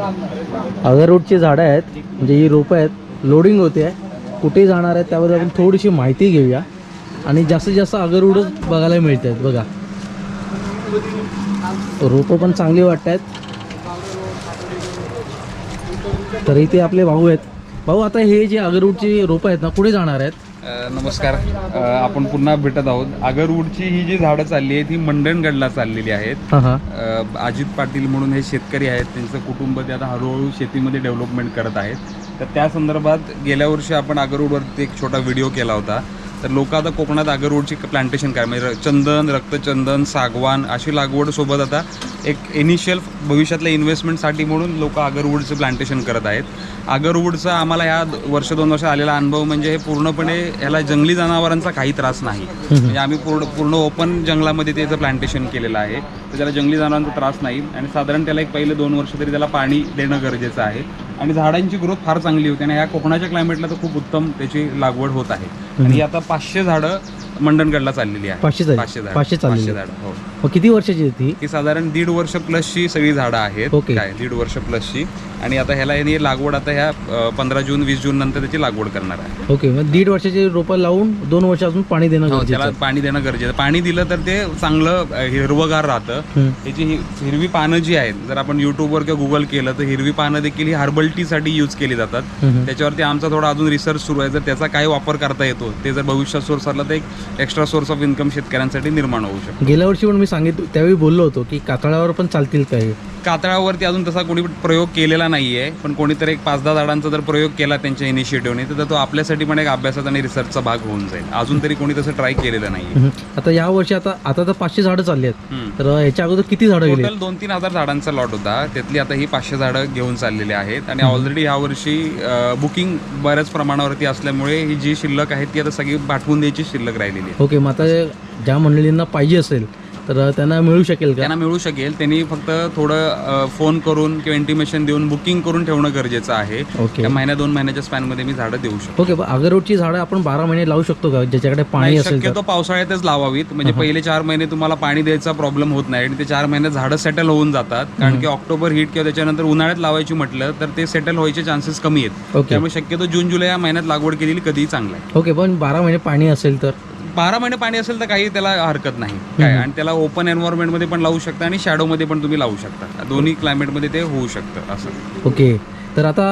अगरवूडची झाडं आहेत म्हणजे ही रोपं आहेत लोडिंग होते आहे. कुठे जाणार आहेत त्याबद्दल आपण थोडीशी माहिती घेऊया. आणि जास्तीत जास्त अगरवूडच बघायला मिळत आहेत बघा. रोपं पण चांगली वाटत आहेत. तर इथे आपले भाऊ आहेत. भाऊ आता हे जे अगरवूडची रोपं आहेत ना कुठे जाणार आहेत? नमस्कार. आपण पुन्हा भेटत आहोत. आगरवूडची ही जी झाडं चालली आहेत ही मंडणगडला चाललेली आहेत. अजित पाटील म्हणून हे शेतकरी आहेत. त्यांचं कुटुंब ते आता हळूहळू शेतीमध्ये डेव्हलपमेंट करत आहेत. तर त्या संदर्भात गेल्या वर्षी आपण आगरवूडवरती एक छोटा व्हिडिओ केला होता. तर लोक आता कोकणात अगरवूडची प्लांटेशन काय? म्हणजे चंदन रक्तचंदन सागवान अशी लागवड सोबत आता एक इनिशियल भविष्यातल्या इन्व्हेस्टमेंटसाठी म्हणून लोक अगरवूडचं प्लांटेशन करत आहेत. अगरवूडचा आम्हाला ह्या द- वर्ष दोन वर्ष आलेला अनुभव म्हणजे हे पूर्णपणे ह्याला जंगली जनावरांचा काही त्रास नाही. म्हणजे आम्ही पूर्ण पूर्ण ओपन जंगलामध्ये त्याचं प्लांटेशन केलेलं आहे. तर त्याला जंगली जनावरांचा त्रास नाही. आणि साधारण त्याला एक पहिले दोन वर्ष तरी त्याला पाणी देणं गरजेचं आहे. आणि झाडांची ग्रोथ फार चांगली होती आणि ह्या कोकणाच्या क्लायमेटला तर खूप उत्तम त्याची लागवड होत आहे. आणि आता पाचशे झाडं मंडणगडला चाललेली आहे. पाचशे पाचशे झाडं. पाचशे झाडं हो. मग किती वर्षाची आहे ती? ही साधारण दीड वर्ष प्लसची सगळी झाडं आहेत. काय दीड वर्ष प्लसची आणि आता ह्याला यांनी लागवड आता ह्या पंधरा जून वीस जून नंतर त्याची लागवड करणार आहे. ओके मग दीड वर्षाची रोपं लावून दोन वर्ष अजून पाणी देणं हो, गरजेचं त्याला आहे. पाणी देणं गरजेचं. पाणी दिलं तर ते चांगलं अ, हिरवगार राहतं. हम्म. त्याची हि- हिरवी पानं जी आहेत जर आपण युट्यूबवर किंवा गुगल केलं तर हिरवी पानं देखील ही हर्बल टीसाठी यूज केली जातात. हम्म. त्याच्यावरती आमचा थोडा अजून रिसर्च सुरू आहे. जर त्याचा काय वापर करता येतो ते जर भविष्यात सोर्स आला तर एक एक्स्ट्रा सोर्स ऑफ इन्कम शेतकऱ्यांसाठी निर्माण होऊ शकतो. गेल्या वर्षी पण मी सांगितलं त्यावेळी बोललो होतो की कातळावर पण चालतील काय कातळावरती अजून तसा कोणी प्रयोग केलेला नाही आहे पण कोणीतरी एक पाच दहा झाडांचा जर प्रयोग केला त्यांच्या इनिशिएटिव्हने तर तो आपल्यासाठी पण एक अभ्यासाचा आणि रिसर्चचा भाग होऊन जाईल. अजून तरी कोणी तसं ट्राय केलेलं नाही. आता या वर्षी आता आता तर पाचशे झाडं चालली आहेत. तर ह्याच्या अगोदर किती झाडं गेली? टोटल दोन तीन हजार झाडांचा लॉट होता. त्यातली आता ही पाचशे झाडं घेऊन चाललेली आहेत. आणि ऑलरेडी यावर्षी बुकिंग बऱ्याच प्रमाणावरती असल्यामुळे ही जी शिल्लक आहे ती आता सगळी पाठवून द्यायची शिल्लक राहिलेली आहे ओके मग आता ज्या मंडळींना पाहिजे असेल तर त्यांना मिळू शकेल का? त्यांना मिळू शकेल. त्यांनी फक्त थोडं फोन करून किंवा इंटिमेशन देऊन बुकिंग करून ठेवणं गरजेचं आहे. ओके. त्या महिन्या दोन महिन्याच्या स्पॅनमध्ये मी झाडं देऊ शकतो. ओके अगरवूडची झाडं आपण बारा महिने लावू शकतो का? ज्याच्याकडे पाणी नाही, असेल तर. शक्यतो पावसाळ्यातच लावावीत. म्हणजे पहिले चार महिने तुम्हाला पाणी द्यायचा प्रॉब्लेम होत नाही आणि ते चार महिने झाडं सेटल होऊन जातात. कारण की ऑक्टोबर हिट किंवा त्याच्यानंतर उन्हाळ्यात लावायची म्हटलं तर ते सेटल व्हायचे चान्सेस कमी आहेत. ओके. त्यामुळे शक्यतो जून जुलै या महिन्यात लागवड केलेली कधीही चांगलं आहे. ओके पण बारा महिने पाणी असेल तर? बारा महिने पाणी असेल तर काही त्याला हरकत नाही. काय? आणि त्याला ओपन एन्व्हायरमेंटमध्ये पण लावू शकता आणि शॅडोमध्ये पण तुम्ही लावू शकता. दोन्ही क्लायमेटमध्ये ते होऊ शकतं असं. ओके. तर आता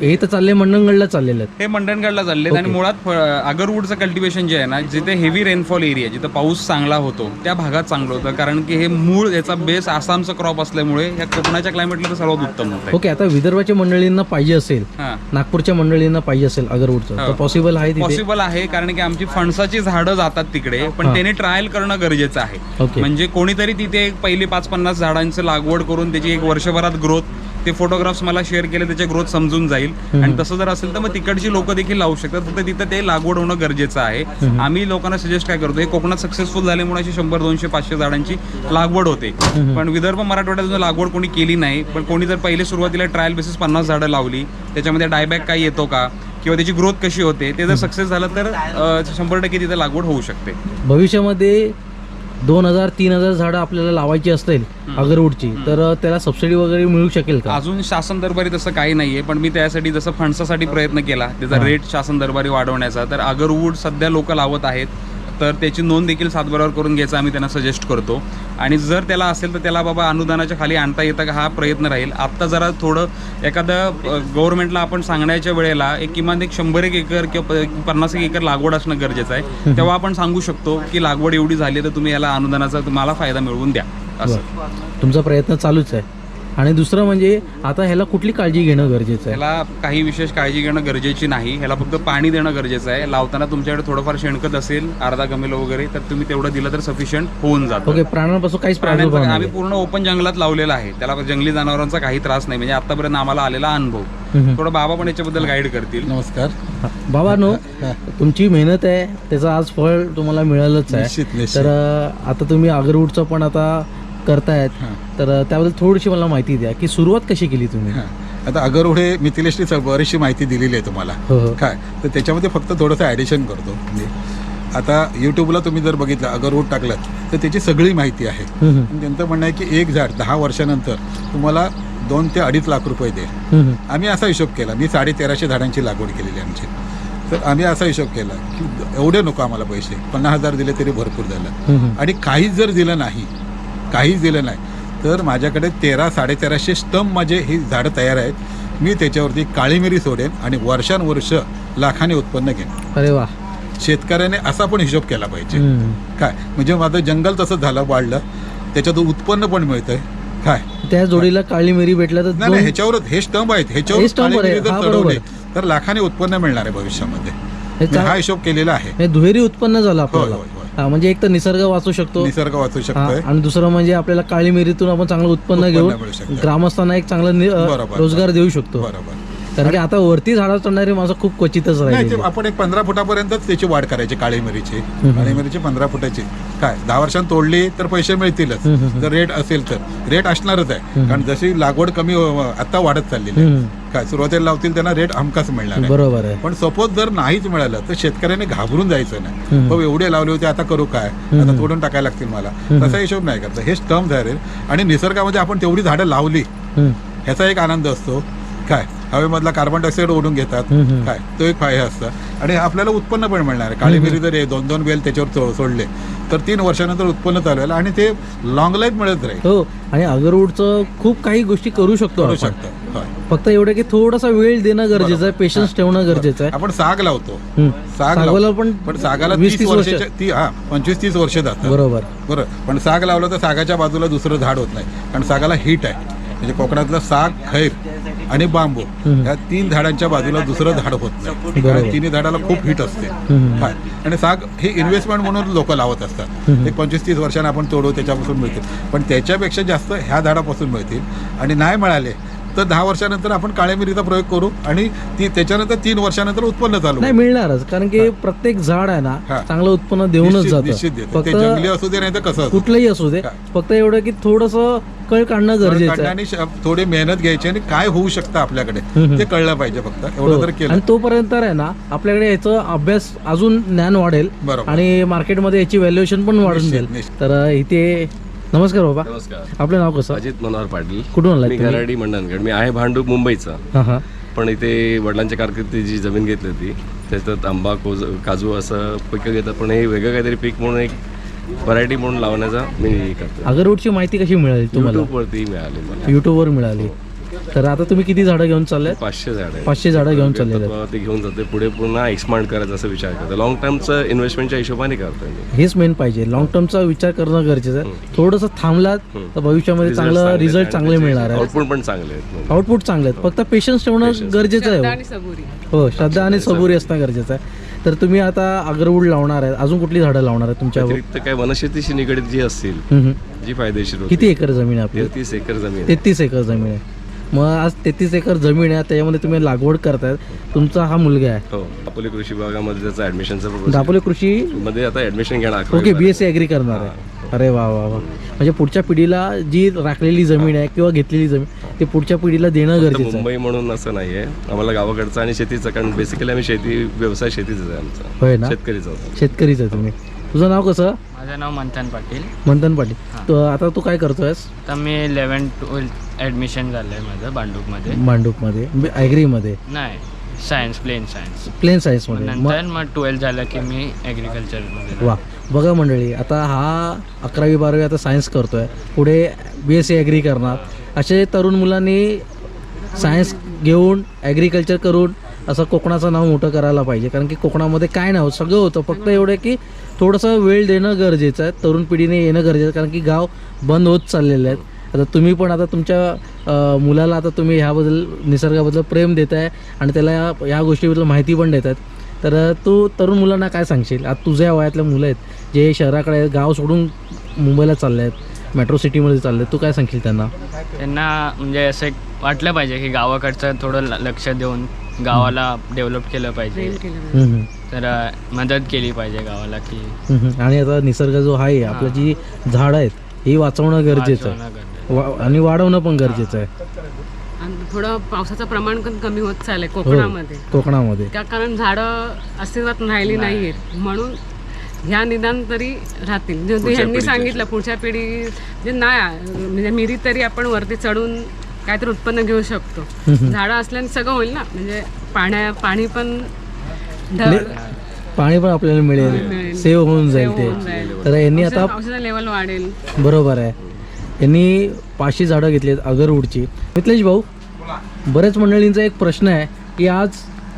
हे तर चालले मंडणगडला चाललेले आहेत. हे मंडणगडला चाललेत आणि मुळात आगरवूडचं कल्टिवेशन जे आहे ना जिथे हेवी रेनफॉल एरिया जिथं पाऊस चांगला होतो त्या भागात चांगलं होतं. कारण की हे मूळ याचा बेस आसामचं क्रॉप असल्यामुळे ह्या कोकणाच्या क्लायमेटला तर सर्वात उत्तम होतं. ओके आता विदर्भाच्या मंडळींना पाहिजे असेल नागपूरच्या मंडळींना पाहिजे असेल अगरवूडचं तर हो. पॉसिबल आहे पॉसिबल आहे कारण की आमची फणसाची झाडं जातात तिकडे पण त्याने ट्रायल करणं गरजेचं आहे. म्हणजे कोणीतरी तिथे पहिली पाच पन्नास झाडांचं लागवड करून त्याची एक वर्षभरात ग्रोथ ते फोटोग्राफ्स मला शेअर केले त्याची ग्रोथ समजून जाईल. आणि तसं जर असेल तर मग तिकडची लोक देखील लावू शकतात. फक्त तिथं ते लागवड होणं गरजेचं आहे. आम्ही लोकांना सजेस्ट काय करतो हे कोकणात सक्सेसफुल झाल्यामुळे अशी शंभर दोनशे पाचशे झाडांची लागवड होते. पण विदर्भ मराठवाड्यात लागवड कोणी केली नाही. पण कोणी जर पहिले सुरुवातीला ट्रायल बेसिस पन्नास झाडं लावली त्याच्यामध्ये डायबॅक काही येतो का? किंवा त्याची ग्रोथ कशी होते? ते जर सक्सेस झालं तर शंभर टक्के तिथे लागवड होऊ शकते. भविष्यामध्ये दोन हजार तीन हजार झाडं आपल्याला लावायची असतील अगरवूडची तर त्याला सबसिडी वगैरे मिळू शकेल का? अजून शासन दरबारी तसं काही नाहीये पण मी त्यासाठी जसं फणसासाठी प्रयत्न केला त्याचा रेट शासन दरबारी वाढवण्याचा तर अगरवूड सध्या लोक लावत आहेत. तर त्याची नोंद देखील सातबारावर करून घ्यायचं आम्ही त्यांना सजेस्ट करतो. आणि जर त्याला असेल तर त्याला बाबा अनुदानाच्या खाली आणता येतं का हा प्रयत्न राहील. आत्ता जरा थोडं एखादं गव्हर्नमेंटला आपण सांगण्याच्या वेळेला एक किमान एक शंभर एक एकर किंवा पन्नास एक एकर लागवड असणं गरजेचं आहे. तेव्हा आपण सांगू शकतो की लागवड एवढी झाली तर तुम्ही याला अनुदानाचा तुम्हाला फायदा मिळवून द्या. असं. तुमचा प्रयत्न चालूच आहे. आणि दुसरं म्हणजे आता ह्याला कुठली काळजी घेणं गरजेचं आहे? ह्याला काही विशेष काळजी घेणं गरजेची नाही. ह्याला फक्त पाणी देणं गरजेचं आहे. लावताना तुमच्याकडे थोडंफार शेणखत असेल अर्धा गमेलो वगैरे तर तुम्ही तेवढं दिलं तर सफिशियंट होऊन जातं. ओके प्राण्यांपासून काहीच प्राण्यांचा प्रादुर्भाव आम्ही नाही पूर्ण ओपन जंगलात लावलेला आहे. त्याला जंगली जनावरांचा काही त्रास नाही. म्हणजे आतापर्यंत आम्हाला आलेला अनुभव. थोडं बाबा पण याच्याबद्दल गाईड करतील. नमस्कार. बाबा नो तुमची मेहनत आहे. त्याचं आज फळ तुम्हाला मिळालंच आहे. निश्चित निश्चित. तर अं, आता तुम्ही अगरवूडचं पण आता करतायत तर त्याबद्दल थोडीशी मला माहिती द्या की सुरुवात कशी केली तुम्ही? हां. आता अगरवडे मिथिलेशनी च- बरीचशी माहिती दिलेली आहे तुम्हाला. हो हो. काय तर त्याच्यामध्ये फक्त थोडंसं ॲडिशन करतो. म्हणजे आता यूट्यूबला तुम्ही जर बघितलं अगरवूड टाकलं तर त्याची सगळी माहिती आहे. हम्म, हम्म. आणि त्यांचं म्हणणं आहे की एक झाड दहा वर्षानंतर तुम्हाला दोन ते अडीच लाख रुपये दे. हम्म, हम्म. आम्ही असा हिशोब केला. मी साडे तेराशे झाडांची लागवड केलेली आहे आमची. तर आम्ही असा हिशोब केला की एवढे नको आम्हाला पैसे. पन्नास हजार दिले तरी भरपूर झालं. हम्म. आणि काहीच जर दिलं नाही काहीच दिलं नाही. तर माझ्याकडे तेरा साडेतेराशे स्टंप माझे ही झाडं तयार आहेत. मी त्याच्यावरती काळी मिरी सोडेन आणि वर्षानुवर्ष लाखाने उत्पन्न घेईन. अरे वा. शेतकऱ्याने असा पण हिशोब केला पाहिजे. काय? म्हणजे माझं जंगल तसं झालं वाढलं. त्याच्यातून उत्पन्न पण मिळतंय. काय? त्या जोडीला काळी मिरी भेटल्या तर नाही ह्याच्यावरच हे स्टंप आहेत. ह्याच्यावर. तर लाखाने उत्पन्न मिळणार आहे भविष्यामध्ये. हे हा हिशोब केलेला आहे. दुहेरी उत्पन्न झालं हा, म्हणजे एक तर निसर्ग वाचू शकतो निसर्ग वाचू शकतोय आणि दुसरं म्हणजे आपल्याला काळी मिरीतून आपण चांगलं उत्पन्न घेऊन शकतं. ग्रामस्थांना एक चांगला. रोजगार देऊ शकतो बरोबर कारण की आता वरती झाडा चढणारी माणसं खूप क्वचितच नाही राहिली ते आपण एक पंधरा फुटापर्यंतच त्याची वाढ करायची काळी मिरीची. काळी मिरीची पंधरा फुटाची. काय दहा वर्षांत तोडली तर पैसे मिळतीलच. जर रेट असेल तर. रेट असणारच आहे. कारण जशी लागवड कमी आता वाढत चाललेली आहे. काय सुरुवातीला लावतील त्यांना रेट हमखास मिळणार आहे. बरोबर आहे. पण सपोज जर नाहीच मिळालं तर शेतकऱ्याने घाबरून जायचं नाही. हो एवढे लावले होते आता करू काय? आता तोडून टाकायला लागतील मला. तसा हिशोब नाही करता. हे स्टम्प झाले आणि निसर्गामध्ये आपण तेवढी झाडं लावली. हम्म. ह्याचा एक आनंद असतो. काय? हवेमधला कार्बन डायऑक्साईड ओढून घेतात. काय? तो एक फायदा असतं. आणि आपल्याला उत्पन्न पण मिळणार आहे. काळी मिरी जर दोन दोन वेल त्याच्यावर सोडले तर तीन वर्षानंतर उत्पन्न चालू आहे आणि ते लॉंग लाईफ मिळत राहील. हो. आणि अगरवूडचं खूप काही गोष्टी करू शकतो करू शकतं. फक्त एवढं की थोडासा वेळ देणं गरजेचं आहे पेशन्स ठेवणं गरजेचं आहे. आपण साग लावतो. साग लावतो. पण पण सागाला वीस तीस वर्ष. वर्षाच्या ती हा पंचवीस तीस वर्ष जातात. बरोबर. बरं. पण साग लावलं तर सागाच्या बाजूला दुसरं झाड होत नाही. कारण सागाला हीट आहे. म्हणजे कोकणातलं साग खैर. आणि बांबू. या तीन झाडांच्या बाजूला दुसरं झाड होत नाही. कारण तिन्ही झाडाला खूप हीट असते. आणि साग हे इन्व्हेस्टमेंट म्हणून लोक लावत असतात. एक पंचवीस तीस वर्षांनी आपण तोडू त्याच्यापासून मिळतील. पण त्याच्यापेक्षा जास्त ह्या झाडापासून मिळतील. आणि नाही मिळाले तर दहा वर्षानंतर आपण काळ्या मिरीचा प्रयोग करू आणि ती त्याच्यानंतर तीन वर्षानंतर उत्पन्न चालू नाही. मिळणारच कारण की प्रत्येक झाड आहे ना हा. चांगलं उत्पन्न देऊनच जातं देतं. ते जंगली फक्त असू दे नाही तर कसं. कुठलंही असू दे हा. फक्त एवढं की थोडस कळ काढणं गरजेचं आहे आणि थोडी मेहनत घ्यायची आणि काय होऊ शकतं आपल्याकडे. ते कळलं पाहिजे फक्त एवढं हो. जर केलं आणि तोपर्यंत तर आहे ना आपल्याकडे याचं अभ्यास अजून ज्ञान वाढेल. आणि मार्केटमध्ये याची व्हॅल्युएशन पण वाढून जाईल. तर इथे नमस्कार बाबा. नमस्कार. आपलं नाव कसं? अजित मनोहर पाटील. कुठून आलाय मी तुम्ही? गराडी मंडणगड. मी आहे भांडूप मुंबईचा. हा हा. पण इथे वडिलांच्या कारकिर्दीत जी जमीन घेतली होती. त्याच्यात आंबा कोज काजू असं पिकं घेतात. पण हे वेगळं काहीतरी पीक म्हणून एक व्हरायटी म्हणून लावण्याचा मी हे करतो अगरवूडची माहिती कशी मिळाली तुम्हाला? यूट्यूबवरती मिळाली मला. युट्यूबवर मिळाली. तर आता तुम्ही किती झाडं घेऊन चालले पाचशे झाड पाचशे झाडं घेऊन आहेत. ते घेऊन जाते. पुढे पुन्हा एक्सपांड करायचा असा विचार करतो. लॉंग टर्मचं इन्व्हेस्टमेंटच्या हिशोबाने करतोय मी. हेच मेन पाहिजे. लॉंग टर्मचा विचार करणं गरजेचं आहे. थोडंसं थांबलात तर भविष्यामध्ये चांगलं रिझल्ट चांगले मिळणार आहे आउटपुट पण चांगले आहेत. आउटपुट चांगले आहेत. फक्त पेशन्स ठेवणं गरजेचं आहे आणि सबुरी. हो श्रद्धा आणि सबुरी असणं गरजेचं आहे. तर तुम्ही आता अगरवूड लावणार आहे. अजून कुठली झाडं लावणार आहे तुमच्या अतिरिक्त काय वनशेतीशी निगडीत जी असतील. जी फायदेशीर होती किती एकर जमीन आहे आपली? तेहतीस एकर जमीन आहे. तेहतीस एकर जमीन आहे. मग आज तेहतीस एकर जमीन आहे त्याच्यामध्ये तुम्ही लागवड करतायत. तुमचा हा मुलगा आहे. हो अकोले कृषी विभागामध्ये त्याचं ऍडमिशनचं प्रोसेस दापोली कृषी मध्ये आता ऍडमिशन घेणार okay B S C agri करणार आहे. अरे वा वा वा. म्हणजे पुढच्या पिढीला जी राखलेली जमीन आहे किंवा घेतलेली जमीन ते पुढच्या पिढीला देणं गरजेचं मुंबई म्हणून असं नाहीये. आम्हाला गावाकडचं आणि शेतीचं कारण बेसिकली आम्ही शेती व्यवसाय शेतीचाच आहे होय आमचा ना? शेतकरीचा शेतकरीच आहे तुम्ही. तुझं नाव कसं? माझं नाव मंथन पाटील. मंथन पाटील. तो आता तू काय करतोयस? तर मी इलेवन ट्वेल्थ ॲडमिशन झालं आहे माझं भांडूपमध्ये मांडूपमध्ये ॲग्रीमध्ये नाही सायन्स प्लेन सायन्स प्लेन सायन्समध्ये मग नंतर मग ट्वेल्थ झालं की मी ॲग्रिकल्चरमध्ये वा. बघा मंडळी आता हा अकरावी बारावी आता सायन्स करतोय. पुढे बी एस सी ॲग्री करणार. असे तरुण मुलांनी सायन्स घेऊन ॲग्रिकल्चर करून असं कोकणाचं नाव मोठं करायला पाहिजे. कारण की कोकणामध्ये काय नाही होत. सगळं होतं. फक्त एवढं की थोडंसं वेळ देणं गरजेचं आहे. तरुण पिढीने येणं गरजेचं आहे. कारण की गाव बंद होत चाललेले आहेत. आता तुम्ही पण आता तुमच्या मुलाला आता तुम्ही ह्याबद्दल निसर्गाबद्दल प्रेम देत आहे आणि त्याला या- गोष्टीबद्दल माहिती पण देत आहेत तर तू तरुण मुलांना काय सांगशील? आता तुझ्या वयातल्या मुलं आहेत जे शहराकडे आहेत, गाव सोडून मुंबईला चालले आहेत मेट्रो सिटीमध्ये चालले आहेत. तू काय सांगशील त्यांना? त्यांना म्हणजे असं एक वाटलं पाहिजे की गावाकडचं थोडं ल- लक्ष देऊन गावाला डेव्हलप केलं पाहिजे. हम्म. तर अं, मदत केली पाहिजे गावाला की हम्म, हम्म. आणि आता निसर्ग जो आहे आपलं जी झाडं आहेत ही वाचवणं गरजेचं आहे. वाचवणं गरजेचं. वा- आणि वाढवणं पण गरजेचं आहे. आणि थोडं पावसाचं प्रमाण पण कमी होत चाललंय कोकणामध्ये. कोकणामध्ये. त्या कारण झाडं अस्तित्वात राहिली नाही. आहेत म्हणून ह्या निदान तरी राहतील. जे पुढच्या ह्यांनी पिढीच्या. सांगितलं पुढच्या पिढी जे नाही म्हणजे मिरी तरी आपण वरती चढून काहीतरी उत्पन्न घेऊ शकतो. झाडं असल्याने सगळं होईल ना? म्हणजे पाण्या पाणी पण पाणी पण आपल्याला मिळेल. सेव्ह होऊन जाईल. ते. तर यांनी आता लेवल वाढेल. बरोबर आहे. यांनी पाचशे झाडं घेतली आहेत अगरवूडची मिथलेश भाऊ बऱ्याच मंडळींचा एक प्रश्न आहे की आज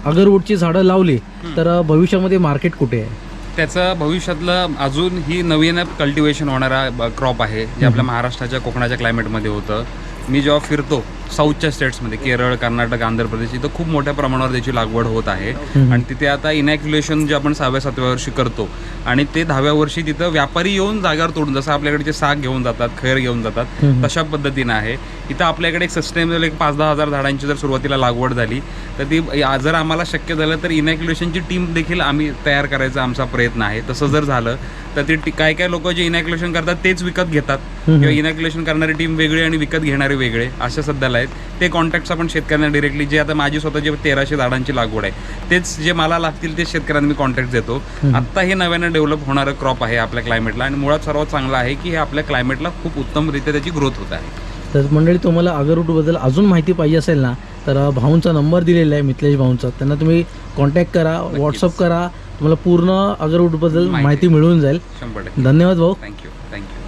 अगरवूडची झाडं लावली तर भविष्यामध्ये मार्केट कुठे आहे? त्याचं भविष्यातलं अजून ही नवीन कल्टिवेशन होणारा क्रॉप आहे जे आपल्या महाराष्ट्राच्या कोकणाच्या क्लायमेटमध्ये होतं. मी जेव्हा फिरतो साऊथच्या स्टेट्समध्ये केरळ कर्नाटक आंध्र प्रदेश इथं खूप मोठ्या प्रमाणावर त्याची लागवड होत आहे. आणि तिथे आता इनॅक्युलेशन जे आपण सहाव्या सातव्या वर्षी करतो आणि ते दहाव्या वर्षी तिथं व्यापारी येऊन जागेवर तोडून जसं आपल्याकडे जे साग घेऊन जातात खैर घेऊन जातात तशा पद्धतीनं आहे. इथं आपल्याकडे एक सस्टेनेबल एक पाच दहा हजार झाडांची जर सुरुवातीला लागवड झाली तर ती जर आम्हाला शक्य झालं तर इनॅक्युलेशनची टीम देखील आम्ही तयार करायचा आमचा प्रयत्न आहे. तसं जर झालं तर ते काय काय लोक जे इनॅक्युलेशन करतात तेच विकत घेतात. किंवा इनॅक्युलेशन करणारी टीम वेगळी आणि विकत घेणारे वेगळे अशा सध्याला आहेत ते कॉन्टॅक्ट्स आपण शेतकऱ्यांना डिरेक्टली जे आता माझी स्वतःची तेराशे झाडांची लागवड आहे तेच जे मला लागतील ते शेतकऱ्यांना मी कॉन्टॅक्ट देतो. आत्ता हे नव्यानं डेव्हलप होणारं क्रॉप आहे आपल्या क्लायमेटला आणि मुळात सर्वात चांगलं आहे की हे आपल्या क्लायमेटला खूप उत्तमरित्या त्याची ग्रोथ होत आहे. तर मंडळी तुम्हाला अगरवूडबद्दल अजून माहिती पाहिजे असेल ना तर भाऊंचा नंबर दिलेला आहे मिथलेश भाऊंचा. त्यांना तुम्ही कॉन्टॅक्ट करा व्हॉट्सअप करा तुम्हाला पूर्ण अगरवूडबद्दल माहिती. माहिती मिळून जाईल. धन्यवाद भाऊ. Thank you thank you